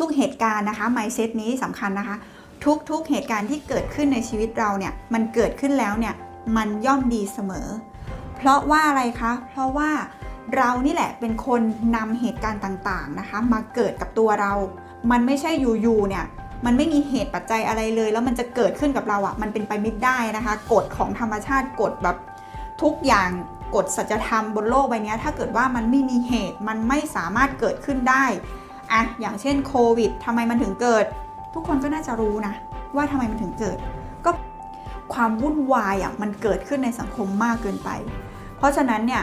ทุกๆ เหตุการณ์นะคะ mindset นี้สำคัญนะคะ ทุกๆ เหตุการณ์ที่เกิดขึ้นในชีวิตเราเนี่ย มันเกิดขึ้นแล้วเนี่ย มันย่อมดีเสมอ เพราะว่าอะไรคะ เพราะว่าเรานี่แหละเป็นคนนำเหตุการณ์ต่างๆนะคะ มาเกิดกับตัวเรา มันไม่ใช่อยู่ๆ เนี่ย มันไม่มีเหตุปัจจัยอะไรเลย แล้วมันจะเกิดขึ้นกับเราอะ่ะ มันเป็นไปไม่ได้นะคะ กฎของธรรมชาติ กฎแบบทุกอย่างกฎสัจธรรมบนโลกใบนี้ถ้าเกิดว่ามันไม่มีเหตุมันไม่สามารถเกิดขึ้นได้ อะอย่างเช่นโควิดทำไมมันถึงเกิด ทุกคนก็น่าจะรู้นะ ว่าทำไมมันถึงเกิด ก็ความวุ่นวายอะมันเกิดขึ้นในสังคมมากเกินไป เพราะฉะนั้นเนี่ย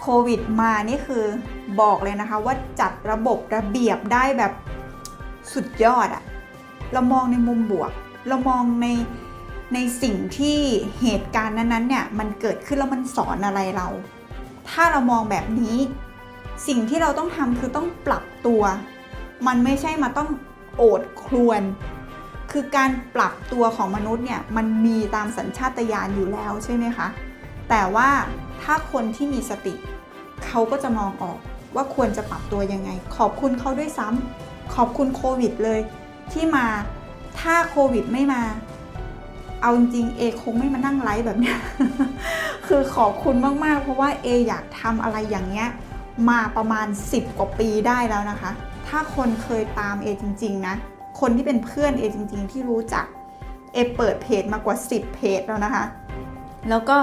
โควิดมานี่คือบอกเลยนะคะว่าจัดระบบระเบียบได้แบบสุดยอดอะเรามองในมุมบวก เรามองในในสิ่งที่เหตุการณ์นั้นๆเนี่ยมันเกิดขึ้นแล้วมันสอนอะไรเรา ถ้าเรามองแบบนี้ สิ่งที่เราต้องทำคือต้องปรับตัว มันไม่ใช่มาต้องโอดครวน คือการปรับตัวของมนุษย์เนี่ยมันมีตามสัญชาตญาณอยู่แล้วใช่ไหมคะ แต่ว่าถ้าคนที่มีสติ เขาก็จะมองออกว่าควรจะปรับตัวยังไง ขอบคุณเขาด้วยซ้ำขอบคุณโควิดเลย ที่มาถ้าโควิดไม่มา เอาจริงๆเอคงไม่มานั่งไลฟ์แบบเนี้ยคือขอบคุณมากๆ เพราะว่าเออยากทำอะไรอย่างเงี้ย มาประมาณ 10 กว่าปีได้แล้วนะคะ ถ้าคนเคยตามเอจริง ๆ นะ คนที่เป็นเพื่อนเอจริง ๆ ที่รู้จักเอเปิดเพจมากว่า 10 เพจแล้วนะคะ แล้วก็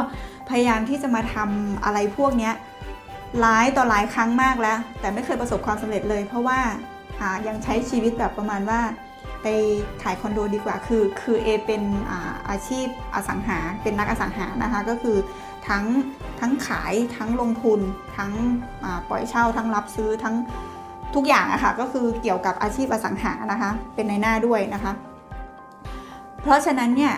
พยายามที่จะมาทำอะไรพวกนี้หลายต่อหลายครั้งมากแล้ว แต่ไม่เคยประสบความสำเร็จเลย เพราะว่าอ่ายังใช้ชีวิตแบบประมาณว่า ไปขายคอนโดดีกว่า คือคือเอเป็นอาอาชีพอสังหา เป็นนักอสังหานะคะ ก็คือทั้งทั้งขายทั้งลงทุน ทั้งปล่อยเช่า ทั้งรับซื้อทั้งทุกอย่างอะค่ะก็คือเกี่ยวกับอาชีพอสังหานะคะ เป็นในหน้าด้วยนะคะ เพราะฉะนั้นเนี่ย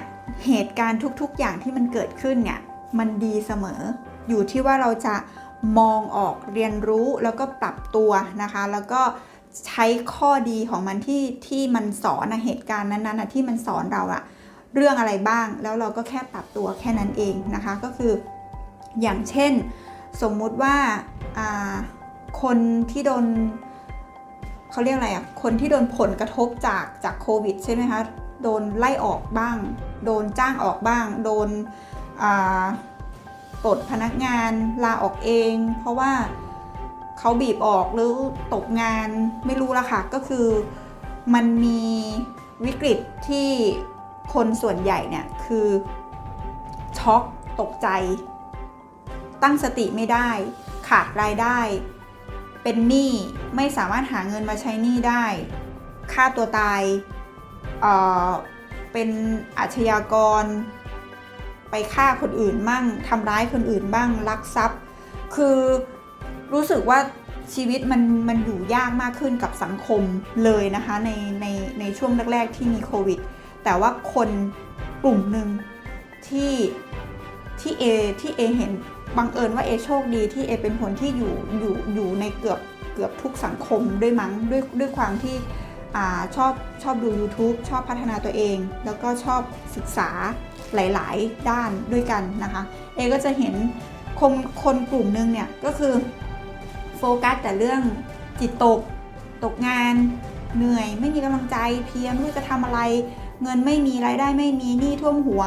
เหตุการณ์ทุกๆอย่างที่มันเกิดขึ้นเนี่ยมันดีเสมอ อยู่ที่ว่าเราจะมองออกเรียนรู้แล้วก็ปรับตัวนะคะ แล้วก็ ใช้ข้อดีของมันที่ที่มันสอนนะเหตุการณ์นั้นๆนะที่มันสอนเราอะเรื่องอะไรบ้างแล้วเราก็แค่ปรับตัวแค่นั้นเองนะคะ ก็คืออย่างเช่น สมมุติว่าคนที่โดนเขาเรียกอะไรอะคนที่โดนผลกระทบจากจากโควิดใช่ไหมคะโดนไล่ออกบ้าง โดนจ้างออกบ้าง โดนปลดพนักงานลาออกเอง เพราะว่า เขาบีบออกหรือตกงานไม่รู้ละค่ะก็คือมันมีวิกฤตที่คนส่วนใหญ่เนี่ยคือช็อกตกใจ ตั้งสติไม่ได้ ขาดรายได้ เป็นหนี้ไม่สามารถหาเงินมาใช้หนี้ได้ฆ่าตัวตายเเป็นอาชญากร ไปฆ่าคนอื่นบ้างทำร้ายคนอื่นบ้างลักทรัพย์ คือ รู้สึกว่าชีวิตมันมันอยู่ยากมากขึ้นกับสังคมเลยนะคะในในในช่วงแรกๆที่มีโควิด แต่ว่าคนกลุ่มหนึ่งที่ที่เอที่เอเห็นบังเอิญว่าเอโชคดีที่เอเป็นคนที่อยู่อยู่อยู่ในเกือบเกือบทุกสังคมด้วยมั้งด้วยด้วยความที่อาชอบชอบดู YouTube ชอบพัฒนาตัวเอง แล้วก็ชอบศึกษาหลาย ๆ ด้านด้วยกันนะคะ เอก็จะเห็นคนคนกลุ่มหนึงเนี่ยก็คือ โฟกัสแต่เรื่องจิตตก ตกงาน เหนื่อย ไม่มีกำลังใจ เพียไม่รู้จะทำอะไร เงินไม่มีรายได้ไม่มีหนี้ท่วมหัว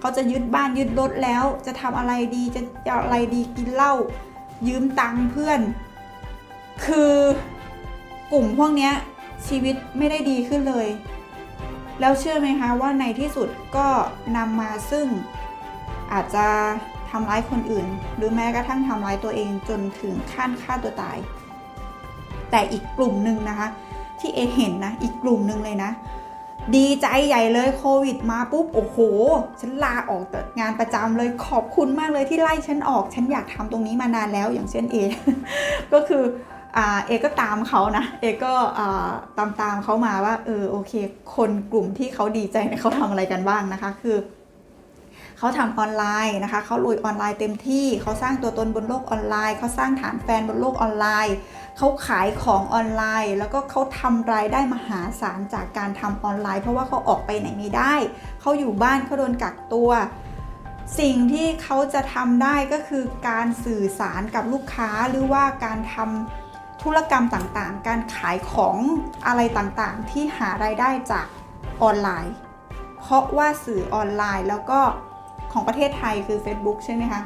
เขาจะยึดบ้านยึดรถแล้ว จะทำอะไรดีจะจะอาอะไรดีกินเหล้ายืมตังค์เพื่อน คือกลุ่มพวกเนี้ยชีวิตไม่ได้ดีขึ้นเลย แล้วเชื่อไหมคะว่าในที่สุดก็นำมาซึ่งอาจจะ ทำร้ายคนอื่น หรือแม้กระทั่งทำร้ายตัวเองจนถึงขั้นฆ่าตัวตาย แต่อีกกลุ่มหนึ่งนะคะ ที่เอเห็นนะ อีกกลุ่มหนึ่งเลยนะ ดีใจใหญ่เลยโควิดมาปุ๊บ โอ้โห ฉันลาออกงานประจำเลยขอบคุณมากเลยที่ไล่ฉันออก ฉันอยากทำตรงนี้มานานแล้วอย่างเช่นเอ ก็คือเอก็ตามเขานะ เอก็ตามตามเขามาว่าเออโอเค คนกลุ่มที่เขาดีใจเนี่ยเขาทำอะไรกันบ้างนะคะ คือ เขาทำออนไลน์นะคะเขาลุยออนไลน์เต็มที่เขาสร้างตัวตนบนโลกออนไลน์เขาสร้างฐานแฟนบนโลกออนไลน์เขาขายของออนไลน์ แล้วก็เขาทำรายได้มหาศาลจากการทำออนไลน์ เพราะว่าเขาออกไปไหนไม่ได้เขาอยู่บ้านเขาโดนกักตัวสิ่งที่เขาจะทำได้ก็คือการสื่อสารกับลูกค้าหรือว่าการทำธุรกรรมต่างๆ การขายของอะไรต่างๆ ที่หารายได้จากออนไลน์ เพราะว่าสื่อออนไลน์แล้วก็ ของประเทศไทยคือ Facebook ใช่ไหมคะ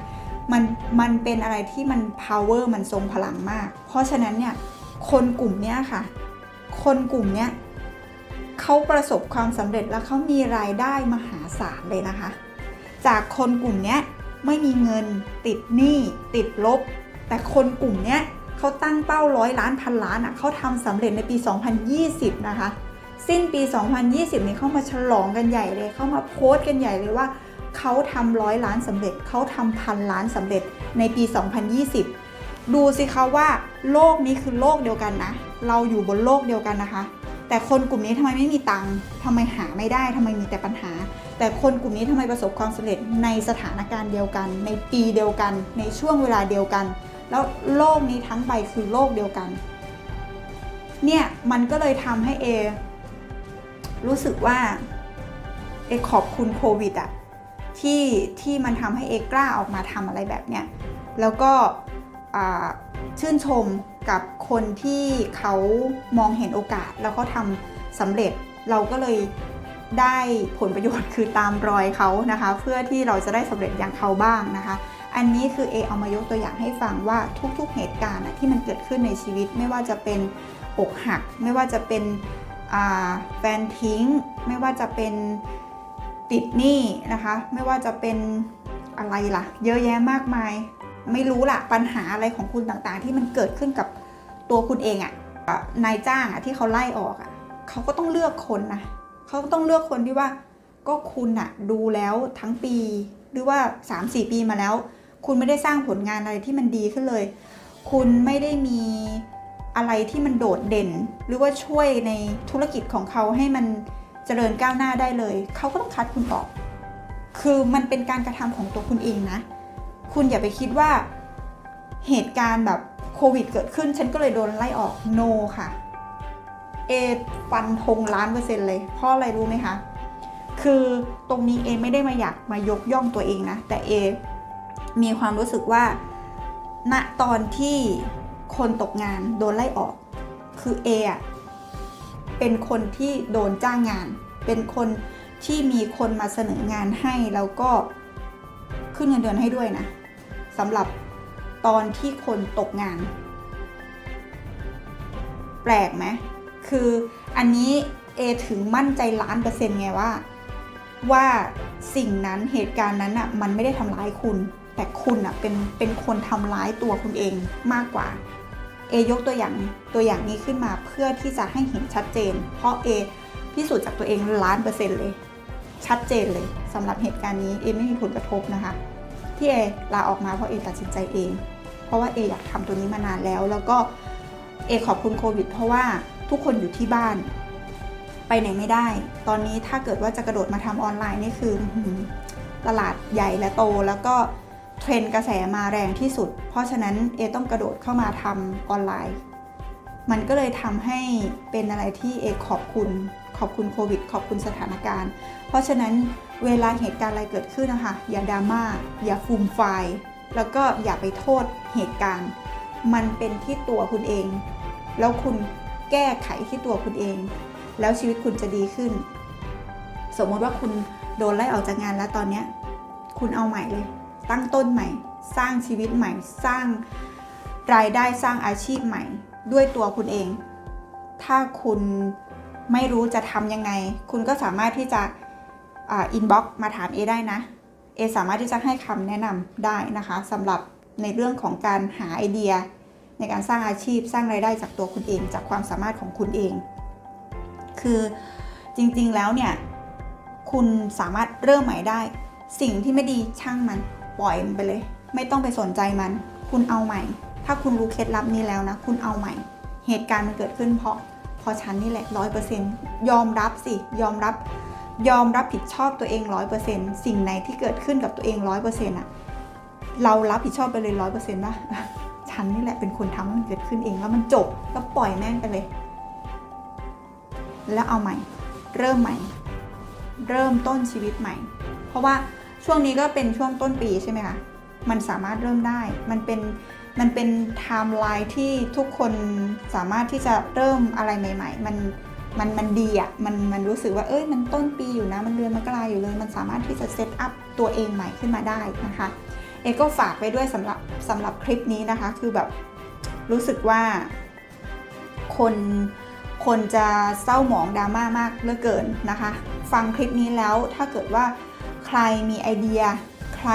มันมันเป็นอะไรที่มัน power มันทรงพลังมาก เพราะฉะนั้นเนี่ยคนกลุ่มเนี้ยค่ะ คนกลุ่มเนี้ยเขาประสบความสำเร็จแล้วเขามีรายได้มหาศาลเลยนะคะ จากคนกลุ่มเนี้ยไม่มีเงินติดหนี้ติดลบ แต่คนกลุ่มเนี้ยเขาตั้งเป้าร้อยล้านพันล้านอะเขาทำสำเร็จในปี 2020 นะคะ สิ้นปี 2020 นี้เข้ามาฉลองกันใหญ่เลย เข้ามาโพสต์กันใหญ่เลยว่า เขาทำร้อยล้านสำเร็จ เขาทำพันล้านสำเร็จในปี 2020 ดูสิคะว่าโลกนี้คือโลกเดียวกันนะ เราอยู่บนโลกเดียวกันนะคะ แต่คนกลุ่มนี้ทำไมไม่มีตังค์ทำไมหาไม่ได้ทำไมมีแต่ปัญหา แต่คนกลุ่มนี้ทำไมประสบความสำเร็จในสถานการณ์เดียวกัน ในปีเดียวกัน ในช่วงเวลาเดียวกัน แล้วโลกนี้ทั้งใบคือโลกเดียวกัน เนี่ยมันก็เลยทำให้เอรู้สึกว่าเอขอบคุณโควิดอะ ที่ที่มันทำให้เอกกล้าออกมาทำอะไรแบบเนี้ยแล้วก็ชื่นชมกับคนที่เขามองเห็นโอกาส แล้วก็ทำสำเร็จเราก็เลยได้ผลประโยชน์คือตามรอยเขานะคะ เพื่อที่เราจะได้สำเร็จอย่างเขาบ้างนะคะ อันนี้คือเอเอามายกตัวอย่างให้ฟังว่าทุกๆเหตุการณ์ที่มันเกิดขึ้นในชีวิตไม่ว่าจะเป็นอกหัก ไม่ว่าจะเป็นแฟนทิ้ง ไม่ว่าจะเป็น ติดหนี้นะคะ ไม่ว่าจะเป็นอะไรล่ะ เยอะแยะมากมาย ไม่รู้ล่ะปัญหาอะไรของคุณต่างๆ ที่มันเกิดขึ้นกับตัวคุณเองอะ่ะนายจ้างอะ่ะที่เขาไล่ออกอะ่ะเขาก็ต้องเลือกคนนะเขาก็ต้องเลือกคนที่ว่า ก็คุณอะ่ะดูแล้วทั้งปี หรือว่า 3-4 ปีมาแล้ว คุณไม่ได้สร้างผลงานอะไรที่มันดีขึ้นเลย คุณไม่ได้มีอะไรที่มันโดดเด่น หรือว่าช่วยในธุรกิจของเขาให้มัน เจริญก้าวหน้าได้เลย เขาก็ต้องคัดคุณออก คือมันเป็นการกระทำของตัวคุณเองนะ คุณอย่าไปคิดว่าเหตุการณ์แบบโควิดเกิดขึ้น ฉันก็เลยโดนไล่ออก no ค่ะ เอฟันธงล้านเปอร์เซ็นต์เลย เพราะอะไรรู้ไหมคะ คือตรงนี้เอไม่ได้มาอยากมายกย่องตัวเองนะ แต่เอมีความรู้สึกว่า ณ ตอนที่คนตกงานโดนไล่ออก คือเออะ เป็นคนที่โดนจ้างงาน เป็นคนที่มีคนมาเสนองานให้แล้วก็ขึ้นเงินเดือนให้ด้วยนะสำหรับตอนที่คนตกงาน แปลกไหมคืออันนี้เอถึงมั่นใจล้านเปอร์เซ็นต์ไงว่า ว่าสิ่งนั้นเหตุการณ์นั้นอะมันไม่ได้ทำร้ายคุณ แต่คุณอะเป็นเป็นคนทำร้ายตัวคุณเองมากกว่า เอยกตัวอย่างตัวอย่างนี้ขึ้นมาเพื่อที่จะให้เห็นชัดเจน เพราะเอพิสูจน์จากตัวเองล้านเปอร์เซ็นต์เลย ชัดเจนเลยสำหรับเหตุการณ์นี้เอไม่มีผลกระทบนะคะที่เอลาออกมาเพราะเอตัดสินใจเอง เพราะว่าเออยากทำตัวนี้มานานแล้ว แล้วก็เอขอบคุณโควิด เพราะว่าทุกคนอยู่ที่บ้าน ไปไหนไม่ได้ ตอนนี้ถ้าเกิดว่าจะกระโดดมาทำออนไลน์นี่คืออื้อหือตลาดใหญ่และโตแล้วก็ เทรนกระแสมาแรงที่สุด เพราะฉะนั้นเอต้องกระโดดเข้ามาทำออนไลน์ มันก็เลยทำให้เป็นอะไรที่เอขอบคุณ ขอบคุณโควิด ขอบคุณสถานการณ์ เพราะฉะนั้นเวลาเหตุการณ์อะไรเกิดขึ้นนะคะ อย่าดราม่า อย่าฟูมไฟแล้วก็อย่าไปโทษเหตุการณ์ มันเป็นที่ตัวคุณเอง แล้วคุณแก้ไขที่ตัวคุณเอง แล้วชีวิตคุณจะดีขึ้น สมมติว่าคุณโดนไล่ออกจากงานแล้วตอนนี้ คุณเอาใหม่เลย ตั้งต้นใหม่ สร้างชีวิตใหม่ สร้างรายได้สร้างอาชีพใหม่ ด้วยตัวคุณเอง ถ้าคุณไม่รู้จะทำยังไง คุณก็สามารถที่จะอินบ็อกซ์มาถามเอได้นะ เอสามารถที่จะให้คำแนะนำได้นะคะสำหรับในเรื่องของการหาไอเดีย ในการสร้างอาชีพสร้างรายได้จากตัวคุณเอง จากความสามารถของคุณเอง คือจริงๆแล้วเนี่ย คุณสามารถเริ่มใหม่ได้ สิ่งที่ไม่ดีช่างมัน ปล่อยมันไปเลย ไม่ต้องไปสนใจมัน คุณเอาใหม่ ถ้าคุณรู้เคล็ดลับนี้แล้วนะ คุณเอาใหม่ เหตุการณ์มันเกิดขึ้นเพราะเพราะฉันนี่แหละร้อยเปอร์เซ็นต์ยอมรับสิ ยอมรับ ยอมรับผิดชอบตัวเองร้อยเปอร์เซ็นต์สิ่งไหนที่เกิดขึ้นกับตัวเองร้อยเปอร์เซ็นต์อะเรารับผิดชอบไปเลยร้อยเปอร์เซ็นต์ว่าฉันนี่แหละเป็นคนทำมันเกิดขึ้นเองแล้วมันจบแล้วปล่อยแม่งไปเลย แล้วเอาใหม่ เริ่มใหม่ เริ่มต้นชีวิตใหม่ เพราะว่า ช่วงนี้ก็เป็นช่วงต้นปีใช่ไหมคะ มันสามารถเริ่มได้ มันเป็น มันเป็นไทม์ไลน์ที่ทุกคนสามารถที่จะเริ่มอะไรใหม่ ๆ มัน มัน มันดีอะ่ะ มัน มันรู้สึกว่า เอ้ย มันต้นปีอยู่นะ มันเดือนมกราอยู่เลย มันสามารถที่จะเซตอัพตัวเองใหม่ขึ้นมาได้นะคะ เอก็ฝากไปด้วยสำหรับสำหรับคลิปนี้นะคะ คือแบบรู้สึกว่าคนคนจะเศร้าหมองดราม่ามากเหลือเกินนะคะ ฟังคลิปนี้แล้วถ้าเกิดว่า ใครมีไอเดีย ใคร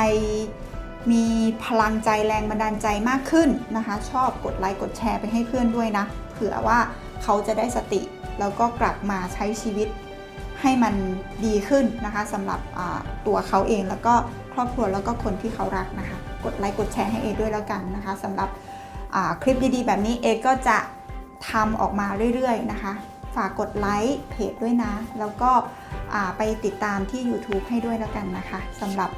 มีพลังใจแรงบันดาลใจมากขึ้นนะคะ ชอบกดไลค์กดแชร์ไปให้เพื่อนด้วยนะ เผื่อว่าเขาจะได้สติ แล้วก็กลับมาใช้ชีวิตให้มันดีขึ้นนะคะสำหรับตัวเขาเองแล้วก็ครอบครัวแล้วก็คนที่เขารักนะคะ กดไลค์กดแชร์ให้เอด้วยแล้วกันนะคะสำหรับคลิปดีๆ แบบนี้เอก็จะทำออกมาเรื่อยๆนะคะ ฝากกดไลค์เพจด้วยนะ แล้วก็ไปติดตามที่ YouTube ให้ด้วยแล้วกันนะคะสำหรับ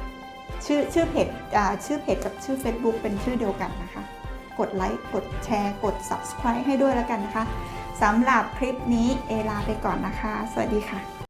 ชื่อชื่อเพจชื่อเพจกับชื่อ Facebook เป็นชื่อเดียวกันนะคะ กดไลค์กดแชร์ กด Subscribe ให้ด้วยแล้วกันนะคะสำหรับคลิปนี้เอลาไปก่อนนะคะ สวัสดีค่ะ